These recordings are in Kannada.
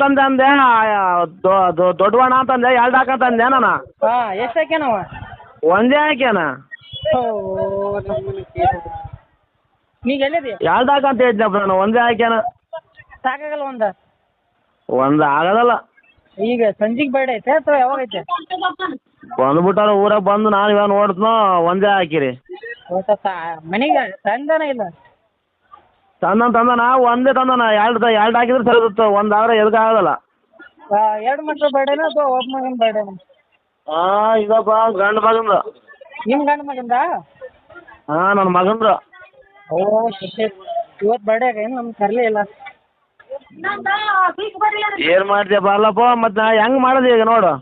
ಅಂತಂದೆ ಅಂದೆ ದೊಡ್ಡವಣ ಅಂತಂದೆ ಎರಡು ಹಾಕಂತಂದೆ ನಾನು. ಹಾ ಎಷ್ಟು ಹಾಕ್ಯಾನವ? ಒಂದೇ ಹಾಕ್ಯಾನ. ನೀಗ ಎಲ್ಲಿದಿ? ಎರಡು ಹಾಕಂತ ಹೇಳಿದ್ನಪ್ಪ ನಾನು ಒಂದೇ ಹಾಕ್ಯಾನ. ಸಾಕಾಗಲ್ಲ ಒಂದ? ಒಂದು ಆಗದಲ್ಲ ಈಗ ಸಂಜಿಗೆ ಬೇಡ ಐತೆ ಅಥವಾ ಯಾವಾಗ ಐತೆ? ಬಂದ್ಬಿಟ್ಟಾರ ಊರಾಗ ಬಂದು ನಾನು ಇವಾಗ ನೋಡ್ತನೋ ಒಂದೇ ಹಾಕಿರಿ. ಮನೆಗೆ ಸಂಜಾನ ಇಲ್ಲ. ತಂದನ ತಂದನ ಒಂದೇ ತಂದನ? ಎರಡು ಎರಡು ಹಾಕಿದ್ರೆ ಸರಿ ಇರುತ್ತೆ? ಒಂದು ಆದ್ರೆ ಎದಕ್ಕೆ ಆಗೋದಲ್ಲ? ಎರಡು ಮಕ್ಳು ಬೇಡನ ಅಥವಾ ಒಬ್ಬ ಮಗನ ಬೇಡನ ಹಾಂ ಇದಪ್ಪ ಗಂಡ ಮಗಂದು ನಿಮ್ಮ ಗಂಡ ಮಗಂದ ಹಾಂ ನನ್ನ ಮಗಂದು ಓ ಶಿಟ್ ಇವತ್ತು ಬರ್ಡೇ ಏನು ನಮ್ಗೆ ಕರಲೇ ಇಲ್ಲ. ಏನು ಮಾಡ್ತೀಯಪ್ಪ ಅಲ್ಲಪ್ಪ ಮತ್ತು ನಾ ಹೆಂಗೆ ಮಾಡೋದು ಈಗ ನೋಡು.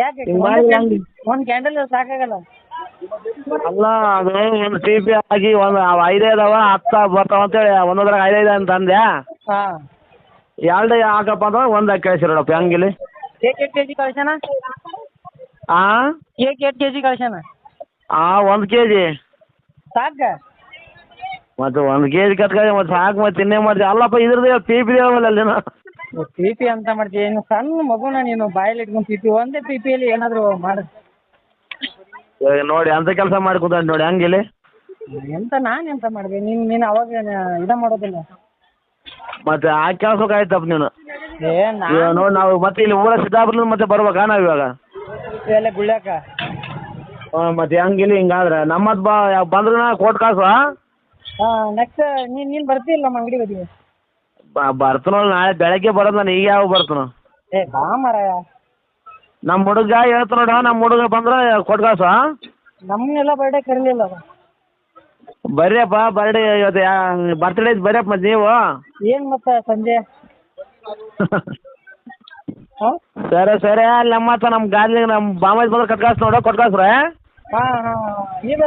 ಯಾಕೆ? ಹಿಂಗ್ ಮಾಡಿದ್ರೆ ಹೆಂಗೆ? ಒಂದು ಕ್ಯಾಂಡಲ್ ಸಾಕಾಗಲ್ಲ. ಅಲ್ಲ ಅದು ಒಂದು ಟಿ ಪಿ ಆಗಿ ಒಂದು ಅವು ಐದೇ ಅದಾವ ಹತ್ತು ಬರ್ತಾವ ಅಂತೇಳಿ ಒಂದೊಂದ್ರಾಗ ಐದೈದು ಅಂತ ಅಂದೆ ಹಾಂ. ಎರಡು ಹಾಕಪ್ಪ ಅಂದ್ರೆ ಒಂದು ಹಾಕಿ ಕಳಿಸಿ ನೋಡಪ್ಪ ಹೆಂಗಿಲ್ಲಿ? ಕೇಕ್ ಎಷ್ಟು ಕೆ ಜಿ ಕಳ್ಸ್ಯಾನ? ಹಾಂ ಕೇಕ್ ಎಷ್ಟು ಕೆ ಜಿ ಕಳ್ಸ್ಯಾನ? ಹಾಂ ಒಂದು ಕೆ ಜಿ ಸಾಕ? ಮತ್ತು ಒಂದು ಕೆ ಜಿ ಮತ್ತು ಸಾಕು ಮತ್ತು ಇನ್ನೇ ಮಾಡ್ತೀವಿ ಅಲ್ಲಪ್ಪ ಇದ್ರದ್ದು ಪಿ ಪಿ ದೇವಲ್ಲ ಅಲ್ಲಿನ ಪಿ ಪಿ ಅಂತ ಮಾಡ್ತೀಯ? ಏನು ಸಣ್ಣ ಮಗುನ ನೀನು ಬಾಯಲ್ಲಿ ಇಟ್ಕೊಂಡು ಪಿ ಪಿ ಒಂದೇ ಪಿ ಪಿಯಲ್ಲಿ ಏನಾದರೂ ಮಾಡು. ಇವಾಗ ನೋಡಿ ಅಂತ ಕೆಲಸ ಮಾಡಿ ನೋಡಿ ಹೆಂಗಿಲ್ಲಿ? ಎಂತ ನಾನು ಎಂತ ಮಾಡಿದೆ? ನೀನು ನೀನು ಅವಾಗ ಇದ ಮಾಡೋದಿಲ್ಲ. ಮತ್ತೆ ಆ ಕೆಲಸಕ್ಕೆ ಆಯ್ತಪ್ಪ ನೀನು. ಏ ಇವಾಗ ನಾನು ನೋಡಿ ನಾವು ಮತ್ತೆ ಇಲ್ಲಿ ಊರ ಸಿದ್ದಾಪುರದಿಂದ ಮತ್ತೆ ಬರ್ಬೇಕಾ ನಾವು ಇವಾಗ? ಎಲ್ಲ ಗುಳ್ಯಾಕ ಹಾಂ ಮತ್ತೆ ಹೆಂಗಿಲ್ಲ ಹಿಂಗಾದ್ರೆ. ನಮ್ಮದು ಬಾ ಬಂದ್ರೆ ಕೊಟ್ಟು ಕಾಸು ಹಾಂ ನೆಕ್ಸ್ಟ್ ನೀನು ನೀನು ಬರ್ತೀಯಲ್ಲ ನಮ್ಮ ಅಂಗಡಿ ಬದಿಗೆ? ಬರ್ತನಲ್ಲ ನಾಳೆ ಬೆಳಗ್ಗೆ ಬರೋದು ನಾನು ಈಗ ಯಾವ ಬರ್ತನು? ಏ ಬಾ ಮಾರಾಯ. ನಮ್ಮ ಹುಡುಗ ಹೇಳ್ತ ನೋಡ ನಮ್ಮ ಹುಡುಗ ಬಂದ್ರೆ ಕೊಟ್ಟು ಕಾಸು ನಮ್ಮನ್ನೆಲ್ಲ ಬರ್ಡೇ ಕರೀಲಿಲ್ಲ ಅವ. ಬರ್ರಿಯಪ್ಪ ಬರ್ಡೇ ಇವತ್ತು ಬರ್ತ್ಡೇ ಬರ್ರಿಯಪ್ಪ ಮತ್ತೆ ನೀವು? ಏನು ಮತ್ತೆ ಸಂಜೆ? ಹಾಂ ಸರಿ ಸರಿ ಅಲ್ಲಿ ನಮ್ಮ ಹತ್ರ ನಮ್ಮ ಗಾಡಿ ನಮ್ಮ ಬಾಮಾಜ್ ಬಂದ್ರೆ ಕೊಟ್ಟು ನೋಡ ನೋಡು ಕೊಟ್ಟು ಹಾಂ ಹಾಂ ಈಗ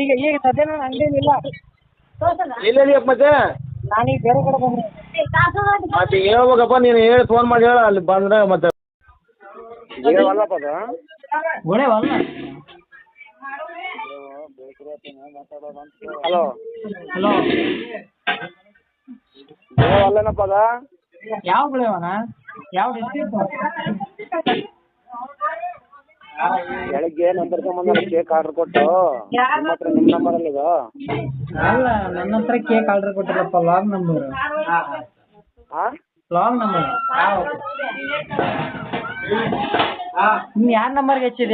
ಈಗ ಈಗ ಸದ್ಯ ನಾನು ಅಂಗಡಿನಿಲ್ಲ ಇಲ್ಲ ಮತ್ತೆ? ನಾನೀಗ ಬೇರೆ ಕಡೆ ಬಂದೆ. ಮತ್ತೆ ಹೇಳ್ಬೇಕಪ್ಪ ನೀನು ಹೇಳಿ ಫೋನ್ ಮಾಡಿ ಹೇಳ ಅಲ್ಲಿ ಬಂದ್ರೆ ಮತ್ತೆ ಒಳ್ಳೆವಲ್ಲ ಹಲೋ. ಹಲೋ. ಹೇಳವಲ್ಲನಪ್ಪ ಅದ? ಯಾವ ಬೆಳೆವನ ಯಾವ ಬೆಳಗ್ಗೆ ನಂಬರ್ ಸಂಬಂಧ ಕೇಕ್ ಆರ್ಡರ್ ಕೊಟ್ಟು. ನಿಮ್ಮ ಹತ್ರ ನಿಮ್ಮ ನಂಬರಲ್ಲಿ ಇದು. ಅಲ್ಲ ನನ್ನ ಹತ್ರ ಕೇಕ್ ಆರ್ಡರ್ ಕೊಟ್ಟಿಲ್ಲಪ್ಪ ಲಾಗ್ ನಂಬರ್ ಹಾಂ ಲಾಗ್ ನಂಬರ್ मी हा नंबर घ्यायचे